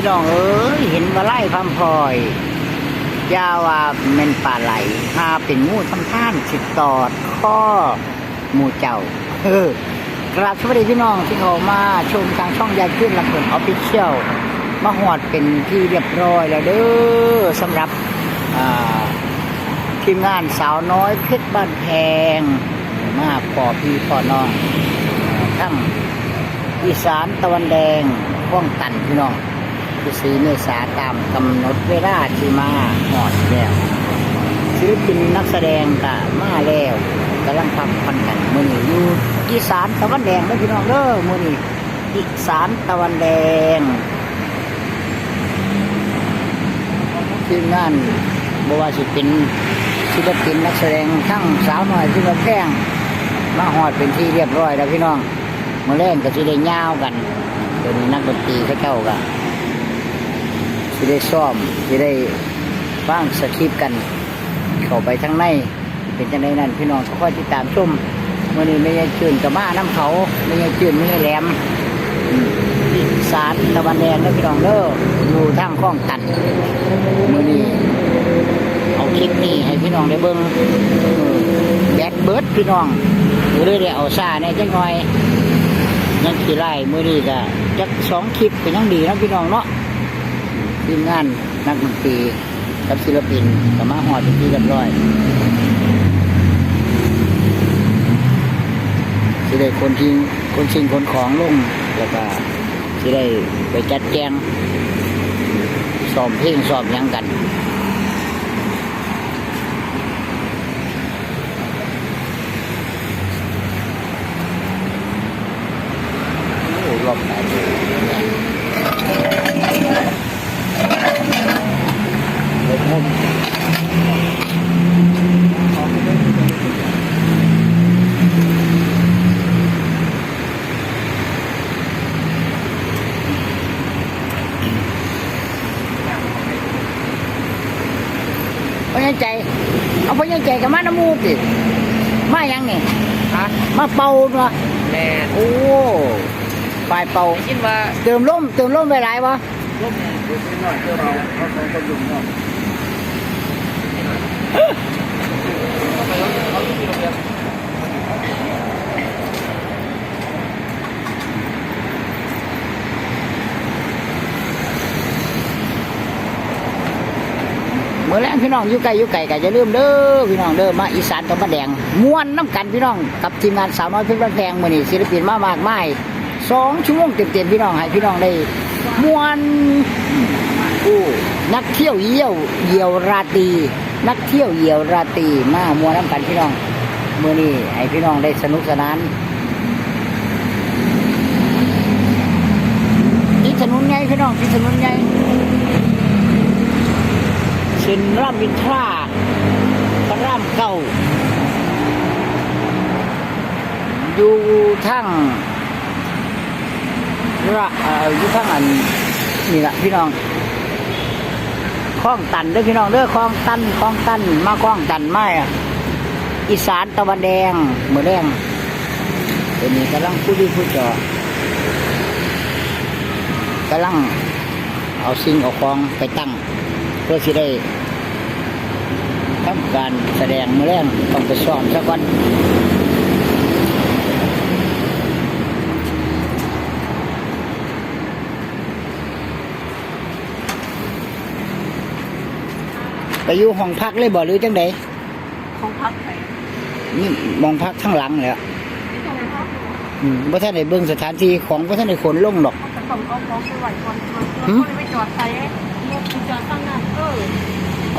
พี่น้องเอ้ยเห็นว่าไล่พัมพลอยยาว่าเมนปลาไหลหาเป็นงูทำท่านสิตอดข้อหมูเจ้าเออกราบสวัสดีพี่น้องที่เขามาชมทางช่องยายขึ้นลำเพลินออฟฟิเชียลมาหอดเป็นที่เรียบร้อยแล้วเด้อสำหรับทีมงานสาวน้อยเพชรบ้านแพงมาปอพี่ปอน้องทั้งอีสานตะวันแดงป้องกันพี่น้อง คือสีเมษาตามกำหนดเวลาที่มาหอดแล้วศิลปินนักแสดงก็มาแล้วกำลังพักผ่อนกันมือนี้อยู่อีสานตะวันแดงเด้อพี่น้องเด้อมือนี้อีสานตะวันแดงทีมงานบว่าสิเป็นศิลปินนักแสดงทั้งสาวหน่อยที่มาแพงมาหอดเป็นที่เรียบร้อยแล้วพี่น้องมื่อแรกก็สิได้ยาวกันเดี๋ยวนี้นักดนตรีเขาเจ้าก็ สิได้ซ้อมสิได้บ้างสคริปต์กัน เข้าไปทั้งในเป็นจังไดนั่นพี่น้องก็ค่อยติดตามชมมื่อนี้ไม่ใช่จืนกับมาน้ำเขาไม่ใช่จืนไม่ใช่แหลมอืมสารตะวันแดงแล้วพี่น้องเด้ออยู่ทางคลองตันมื่อนี้เอาคลิปนี้ให้พี่น้องได้เบิ้งเออแบดเบิร์ดพี่น้องหรือได้เอาซาเนี่ยจังหน่อยยังขี่ไล่มือนี้ก็จักสองคลิปเป็นยังดีนะพี่น้องเนาะ ทีมงานนักดนตรีกับศิลปินก็มาหอดเป็นที่เรียบร้อยสิได้คนทิ้งคนสิ่งคนของลงแล้วก็สิได้ไปจัดแจงสอบเพลงสอบยังกันโอ้รอบไหน พ่อยังใจ เอาพ่อยังใจกับมาน้ำมูกดิมายังนี่ฮะมาเป่าเนาะแม่โอ้ปลายเป่าคิดว่าเติมลมเติมลมไปหลายวะลูกเนี่ยดูสิหน่อยเพื่อเราเราสองคนอยู่เนาะ เมื่อแรงพี่น้องอยู่ไกลอยู่ไกลก็จะลืมเด้อพี่น้องเด้อมาอีสานตะวันแดงม้วนน้ำกันพี่น้องกับทีมงานสาวน้อยเพชรบ้านแพงมื่อนี้ศิลปินมามากมายสองชั่วโมงเต็มๆพี่น้องให้พี่น้องได้ม้วนอู้นักเที่ยวเยี่ยวเยี่ยวราตรีนักเที่ยวเยี่ยวราตรีมาม้วนน้ำกันพี่น้องมื่อนี้ให้พี่น้องได้สนุกสนานที่ถนนไงพี่น้องที่ถนนไง เส้นรามอินทราพระรามเก้าอยู่ทั้งระออยู่ทั้งอันนี่แหละพี่น้องคลองตันเด้อพี่น้องเด้อคลองตันคลองตันมาคลองตันไม่อะอีสานตะวันแดงเมือแดงเดี๋ยวนี้กำลังพูดดีพูดจอกำลังเอาสิ่งเอาของไปตั้ง เพื่อที่ได้ ทำการแสดงมือแรงต้องไปซ้อมสักวันไปอยู่ห้องพักเลยบ่หรือจังใดของพักไปนี่มองพักข้างหลังเลยอะที่ตรงนั้นอืมว่าท่านได้เบิ่งสถานที่ของว่าท่านได้ขนลงหรอกเขาจะต้องเอาของไปไหวก่อนก่อนหืมก็เลยไปจอดใส่รถจอดตั้งนั้นเออ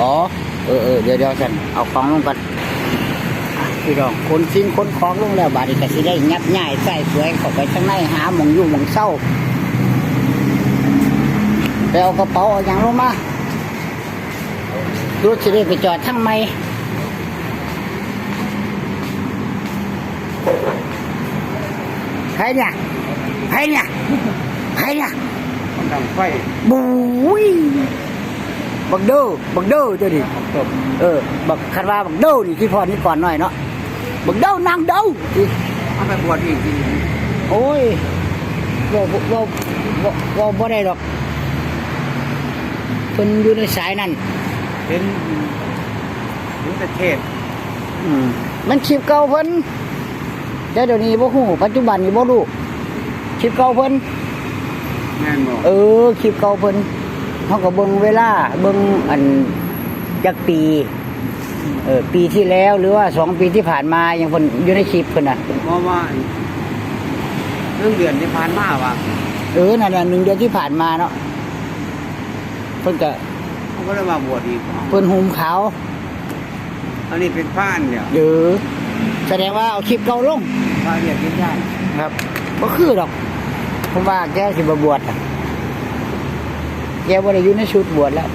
อ๋อ เออเออเดี๋ยวเดี๋ยวฉันเอาของลงก่อนอะพี่รองคนสิ่งคนของลงแล้วบาดนี้ก็สิได้งับง่ายใส่สวยเข้าไปข้างในหาหมองอยู่หมองเศร้าไปเอากระเป๋าเอาอย่างลงมาดูสิได้ไปจอดทั้งไม่ใครเนี่ยใครเนี่ยใครเนี่ยมันทำไฟบุ้ย บักเด้อบักเด้อเจ้าดิจบเออ บักคันว่าบักเด้อนี่ที่พอนี่ก่อนหน่อยเนาะบักเด้อนางเด้อที่มันไปบวชอีกทีโอ้ยว่าว่าว่าว่าบ่ได้ดอกพิ่นอยู่ในสายนั้นเป็นถึงประเทศอืมมันคลิปเก่าเพิ่นแต่เดี๋ยวนี้บ่ฮู้ปัจจุบันนี้บ่รู้คลิปเก่าเพิ่นแม่นบอกเออคลิปเก่าเพิ่น เขาก็เบิ่งเวลาเบิ่งอันจักปีเออปีที่แล้วหรือว่าสองปีที่ผ่านมายังเพิ่นอยู่ในคลิปเพิ่นน่ะเพราะว่าเรื่องเดือนที่ผ่านมาว่ะเออนั่นน่ะหนึ่งเดือนที่ผ่านมาเนาะเพิ่นก็เขาก็เลยมาบวชอีกเพิ่นหุมขาวอันนี้เป็นพระอันเนี่ยเออแสดงว่าเอาคลิปเก่าลงพระเรียกกินได้ครับบ่คือดอกผมว่าแกสิบ่บวชอะ แกบ่ได้อยู่ในชุดบวชแล้ว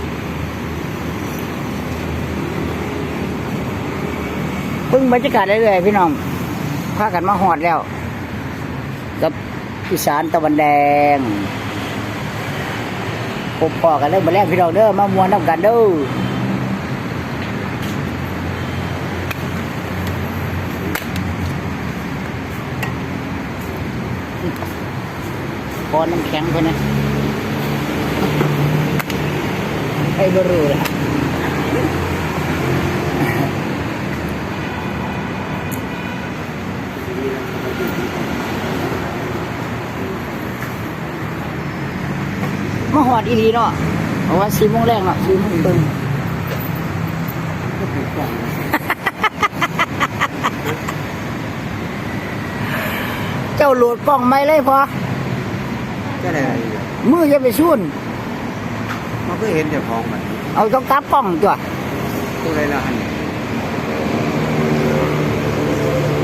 เพิ่งบรรยากาศเรื่อยๆพี่น้องพากันมาหอดแล้ว กับอีสานตะวันแดงพบปอกันเลยมาแรกพี่น้องเด้อมามวนน้ำกันเด้อพอน้ำแข็งไปนะ ให้บรูละมาหอดอีหลีเนาะเพราะว่าสี่โมงแรกเนาะสี่โมงเบิ่งก็เป็นกล่องเจ้าโหลดกล้องไม่เลยพอก็ได้มือจะไปซุ่น มันก็เห็นเจ้าของมันเอาต้องกลับกล้องจ้ะตัวอะไรล่ะอันนี้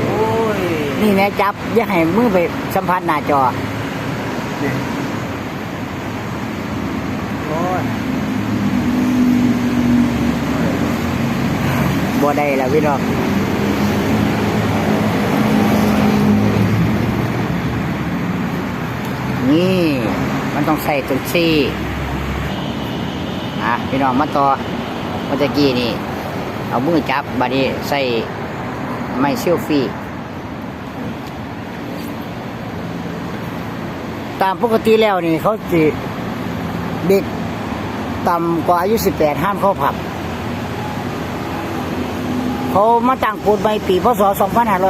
โอ้ยนี่แม่จับอย่าให้มือไปสัมผัสหน้าจอเนี่ยโอ้ยบ่ได้แล้วพี่น้องนี่ มันต้องใส่ตัวซี่ อะพี่น้องมาต่อเมื่อตะกี้นี่เอามือจับบัดนี้ใส่ไม้เซลฟี่ ตามปกติแล้วนี่เขาสิเด็กต่ำกว่าอายุ 18 ห้ามเข้าผับ เขามาตั้งกฎใบปีพศ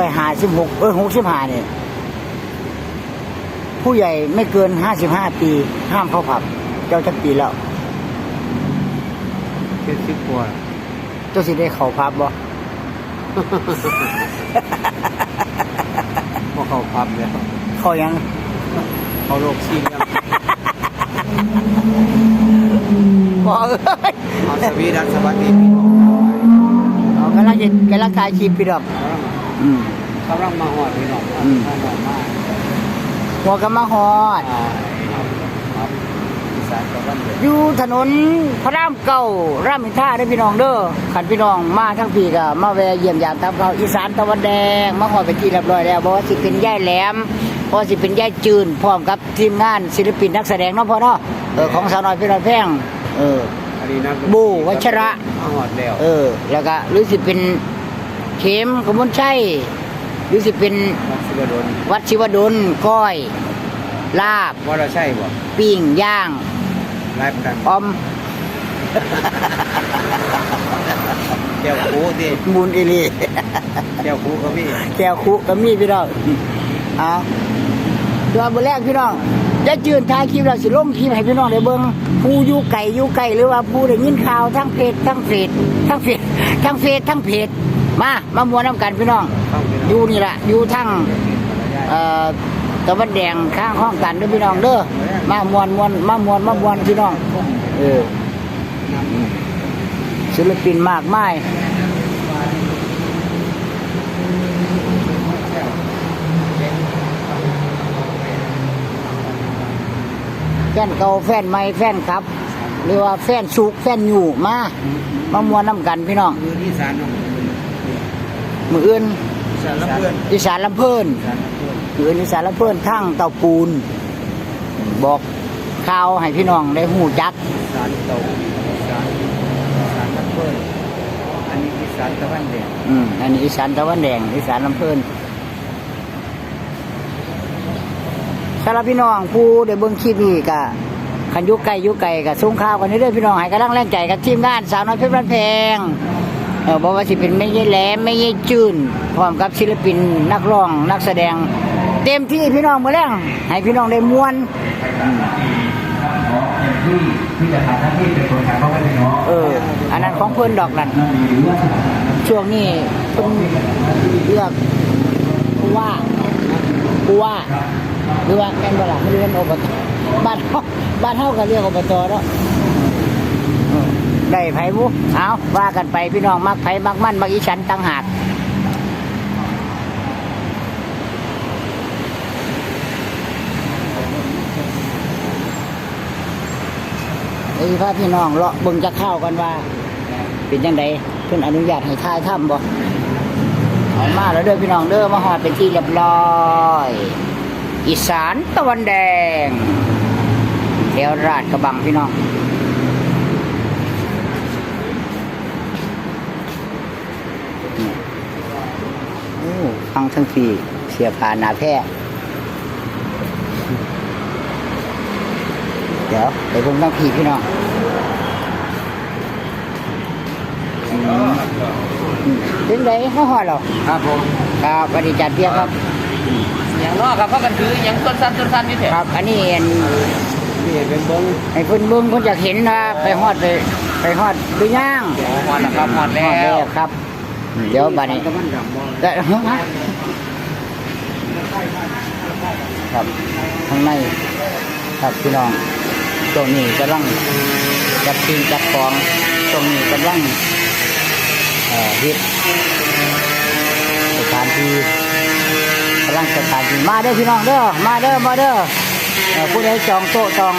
2556 เออ65นี่ผู้ใหญ่ไม่เกิน 55 ปี ห้ามเข้าผับ เจ้าจักปีแล้ว จ็ดสิบกว่าเจ้าสิได้เข้าผับบ่พอเขาพับเลยเข้ายังเขาโรคชีนแล้วบ่เอ้ยเอาสวีดัสสวัสดีพี่น้องเอากำลังจะกำลังถ่ายคลิปพี่ดอกอืมกำลังมาหอดพี่น้องอืมมาหอดมากหัวกำมาฮอดอ่าครับ อีสานตะวันเดือดอยู่ถนนพระรามเก่ารามอินทราได้อพี่น้องเด้อขันพี่น้องมาทั้งปีก็มาแวะเยี่ยมยามตามเขาอีสานตะวันแดงมาหอดไปที่เรียบร้อยแล้วบอกว่าสิเป็นย่ายแหลมบอกว่าสิเป็นย่ายจืนพร้อมกับทีมงานศิลปินนักแสดงเนาะพ่อเนาะเออของสาวน้อยพี่น้อยแพงเอออันนี้นะบูวัชระมาหอดแล้วเออ แล้วก็หรือสิเป็นเข็มกมลชัยหรือสิเป็นมักสิบดลวัดชิวดลก้อย ลาบว่าเราใช่บ่ปิ้งย่าง ไล่ประกันออมเจ้าคูที่มูลอิลีเจ้าคูก็มีแก้วคุก็มีพี่น้องเอาตัวเบอร์แรกพี่น้องจะจืนท้ายคลิปเราสิลงคลิปให้พี่น้องได้เบิ่งผู้อยู่ไก่อยู่ไก่หรือว่าผู้ได้ยินข่าวทั้งเพจทั้งเฟซทั้งเฟซทั้งเฟซทั้งเพจมามามวนน้ำกันพี่น้องต้องเป็นอยู่นี่แหละอยู่ทั้งเอ่อ ตะวันแดงข้างห้องกันเด้อพี่น้องเด้อมามวนมวนมามวนมามวนพี่น้อง เออศิลปินมากมายแฟนเก่าแฟนใหม่แฟนครับหรือว่าแฟนสุกแฟนอยู่มามามวนน้ำกันพี่น้องมือที่สารน้องมืออื่นสารเพื่อนอีสานลำเพิ่นสารเพื่อน มืออื่นอีสานลำเพิ่นทั้งเตาปูน บอกข่าวให้พี่น้องได้หูจักสารเตาสารสารเพื่อนอันนี้ที่สารตะวันแดงอืมอันนี้อีสานตะวันแดงอีสานลำเพิ่นสำหรับพี่น้องผู้ได้เบิ่งคลิปนี้ก็คันอยุไก่ยุไก่กับซุ้งข้าวกันนี่เด้อพี่น้องให้กำลังแรงใจกับทีมงานสาวน้อยเพชรบ้านแพงเออบอกว่าสิเป็นไม่ใช่แหลมไม่ใช่จืนพร้อมกับศิลปินนักร้องนักแสดง เต็มที่พี่น้องมาแรงให้พี่น้องได้มวนที่ที่จะทำหน้าที่เป็นตัวแทนพ่อแม่พี่น้อเออ อันนั้นของเพิ่อนดอกนั่นช่วงนี้เพิ่นเลือกผู้ว่าผู้ว่าหรือว่าแม่นบ่ล่ะไม่รู้เป็นอบตบ้านเฮาบ้านเฮาก็เรียกอบตเนาะได้ไผบุเอาว่ากันไปพี่น้องมักไผมักมั่นมักอีฉันต่างหาก ไอ้พาพี่น้องเลาะเบิ่งจะเข้ากันว่า เป็นจังไดเพิ่นอนุญาตให้ถ่ายถ้ำบ่เอามาแล้วเด้อพี่น้องเด้อมาหอดเป็นที่เรียบร้อย อีสานตะวันแดงแถวราชกระบังพี่น้องฟังทั้งปีเสียผ่านนาแพร่ เดี๋ยวเดี๋ยวผมต้องผีพี่น้องอืมอืมถึงไหนเขาหอดหรอครับผมครับสวัสดีจัดเพียครับอย่างนอกครับเพราะกันถืออย่างต้นสั้นต้นสั้นนี่เถคอะรับ อันนี้เห็นนี่เป็นเบิ้งให้เพิ่นเบิ่งเพิ่นอยากเห็นว่าไปฮอดไปไปฮอดหรือย่างหอดแล้วครับหอดฮแล้อดแล้ววครับ เดี๋ยวบัดนี้ตะวันดำมองแต่ครับข้างในครับพี่น้อง ตรงนี้กำลังจัดทีมจัดของตรงนี้กำลังเอ่อฮ็ดสถานที่กำลังสถานที่มาเด้อพี่น้องเด้อมาเด้อมาเด้อผู้ใดจองโต๊ะจอง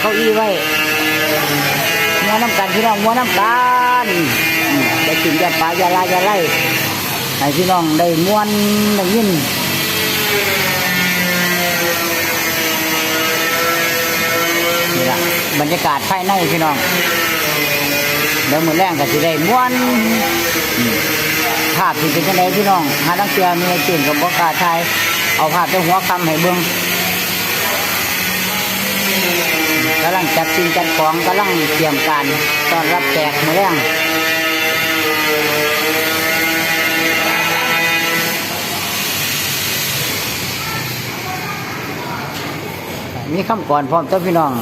เก้าอี้ไว้มัวน้ำกันพี่น้องมัวน้ำกันอืมได้กินยาปลายาลายาไล่ให้พี่น้องได้มวนได้ยินละ บรรยากาศภายในพี่น้องเดี๋ยวมือแรงก็สิได้ม้วนภาพที่เป็นจังไดพี่น้องหาดังเสือมีตื่นกับบอกล้าทายเอาภาพแต่หัวคำให้เบิ่งกำลังจัดสิ่งจัดของกำลังเตรียมการต้อนรับแขกมือแรงมีคำก่อนพร้อมเตัวพี่น้อง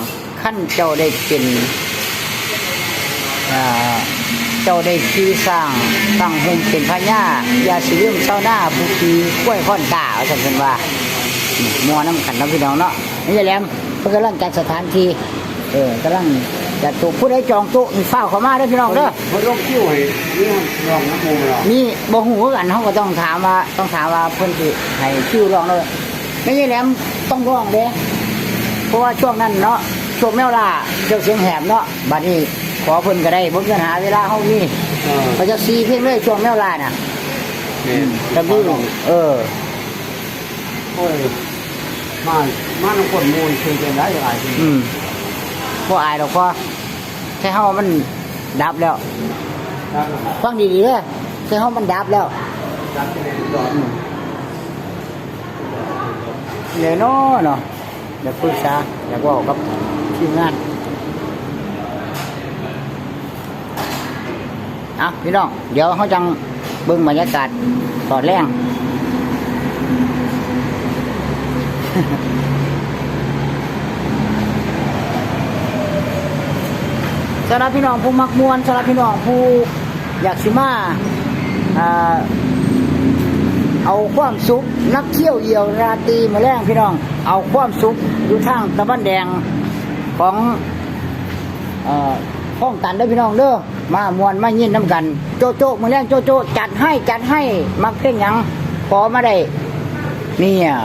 ขั้นเจ้าได้เป็นเจ้าได้ขี่สร้างตั้งหุ่มเป็นพญายาสิลืมเช้าหน้าผู้ขี่กล้วยข้อนตาเอาสันเป็นว่ามัวน้ำขันน้ำพี่น้องเนาะนี่จะแหลมเพิ่นกำลังจัดสถานที่เออกำลังจัดตัวผู้ใดจองโต๊ะมีฝ้าเขามาเด้พี่น้องเด้อพองคิ้วให้นี่ลองน้ำมูกเหรอมีบ่ฮู้คือกันเฮาก็ต้องถามว่าต้องถามว่าเพิ่อนสิให้คิ้วรองเลยไม่ใช่แหลมต้องร้องเด้เพราะว่าช่วงนั้นเนาะ ช่วงแมวล่าเจ้าเสียงแหบเนาะบัดนี้ขอเพิ่นก็ได้บ่มีปัญหาเวลาเฮามีเออเขาจะซีเพลงเลยช่วงแมวล่าน่ะเนี่ยตะบี้เออโอ้ยมามาน้ำคนมูลคือเป็นไรหลายทีอืมบ่อายดอกพอแค่เฮามันดับแล้วครับฟังดีๆเด้อแค่เฮามันดับแล้วจัดเป็นดอกเหนื่อยเนาะเนาะเดี๋ยวปรึกษาเดี๋ยวบอกกับ ทีมงานอะพี่น้อง เดี๋ยวเขาจังเบิ่งบรรยากาศตอนแรงสำหรับพี่น้องผู้มักมวนสำหรับพี่น้องผู้อยากสิมาเอาความสุขนักเที่ยวเยี่ยวราตีมาแรงพี่น้อง เอาความสุขอยู่ทางตะวันแดง ของห้องตันเด้อพี่น้องเด้อมามวนมายินน้ำกัน โจโจมาแรงโจโจจัดให้จัดให้มักเพลงยังขอมาได้นี่อะ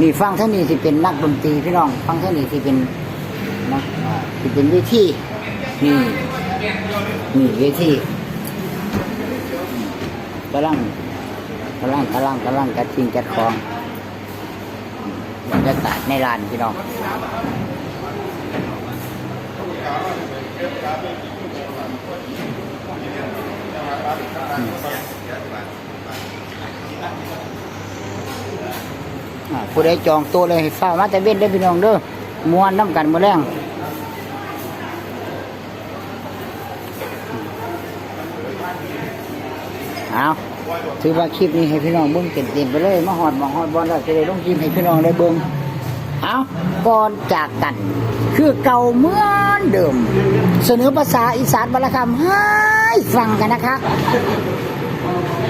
นี่ฟังเท่านี้สิเป็นนักดนตรีพี่น้อง ฟังเท่านี้สิเป็นนักสิเป็นเวทีนี่นี่เวทีกำลังกำลังกำลังกำลังจัดชิงจัดของบรรยากาศในร้านพี่น้องอืมอ่า ผู้ใดจองตัวเลยให้ฟ้ามาแต่เว้นได้พี่น้องเด้อมวนน้ำกันมือแรงเอาถือว่าคลิปนี้ให้พี่น้องเบิ้งเต็มๆไปเลย มาหอดมาหอดบอลแล้วจะได้ลงคลิปให้พี่น้องได้เบิ้ง เอาก่อนจากกัน คือเก่าเหมือนเดิม เสนอภาษาอีสานบรรคำให้ฟังกันนะคะ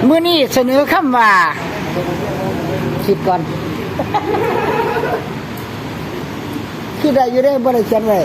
เมื่อนี้เสนอคำว่าคิดก่อนคิดได้อยู่ได้บริเขียนไว้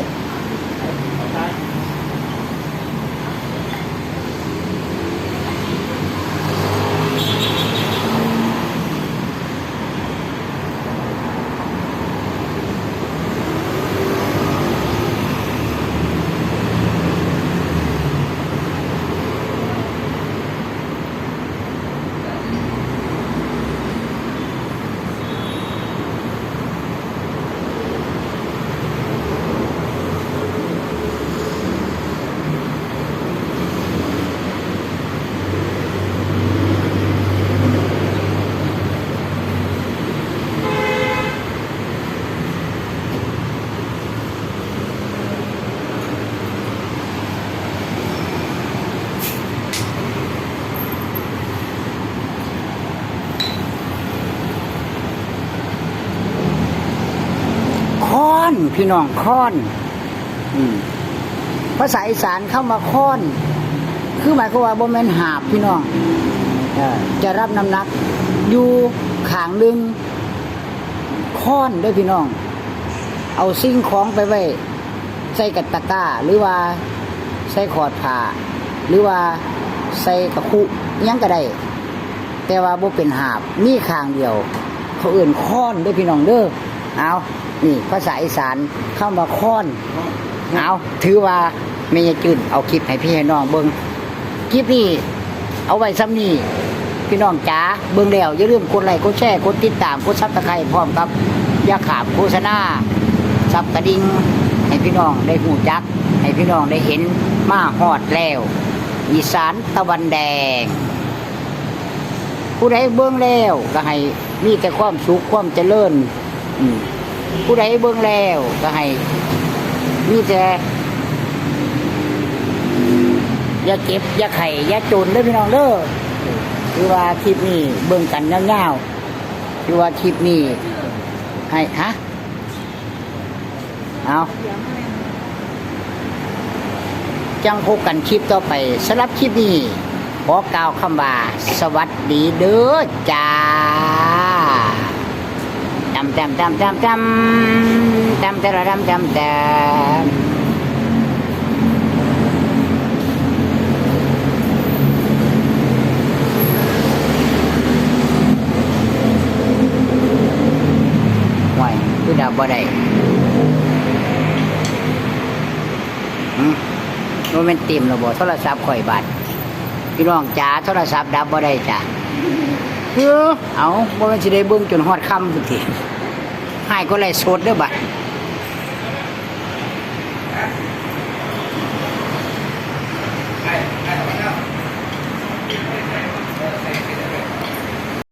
ค้อน พี่น้องค้อนอภาษาอีสานเข้ามาค้อน คือหมายความว่าบ่แม่นหาบพี่น้องจะรับน้ำหนัก อยู่ขางหนึงค้อนด้วยพี่น้อง เอาสิ่งของไปไว้ใส่กับตะกร้า หรือว่าใส่ขอดผ้าหรือว่าใส่กระคุยังก็ได้ แต่ว่าบ่เป็นหาบมีขางเดียว เขาเอื่นค้อนด้วยพี่น้องเด้อเอา นี่ภาษาอีสานเข้ามาค้อนเอาถือว่าไม่ยจืดเอาคลิปให้พี่ให้น้องเบิ่งคลิปนี้เอาไว้ซ้ำนี่พี่น้องจ๋าเบิ่งแล้วอย่าลืมกดไลค์กดแชร์กดติดตามกดซับสไครต์พร้อมกับยาขาบโฆษณาซับกระดิ่งให้พี่น้องได้หูจัก ให้พี่น้องได้เห็นมาฮอดแล้วอีสานตะวันแดง ผู้ใดเบิ่งแล้วก็ให้มีแต่ความสุขความเจริญ อืม ผู้ใดเบิ่งแล้วก็ให้มีแต่อย่าเจ็บอย่าไข่อย่าจนเด้อพี่น้องเด้อคือว่าคลิปนี้เบิ่งกันยาวๆคือว่าคลิปนี้ให้ฮะเอาจังพบกันคลิปต่อไปสำหรับคลิปนี้ขอกล่าวคำว่าสวัสดีเด้อจ้า จำจำจำจำจำจำแต่ละจำจำจำห่วยคือดับบ่ได้หืมโมเมนติมระบบโทรศัพท์ข่อยบัตรพี่น้องจ๋าโทรศัพท์ดับบ่ได้จ้ะ เออเอาบ่แม่นสิได้เบิ่งจนฮอดค่ำพุ่นติให้ก็ไล่สดเด้อบัด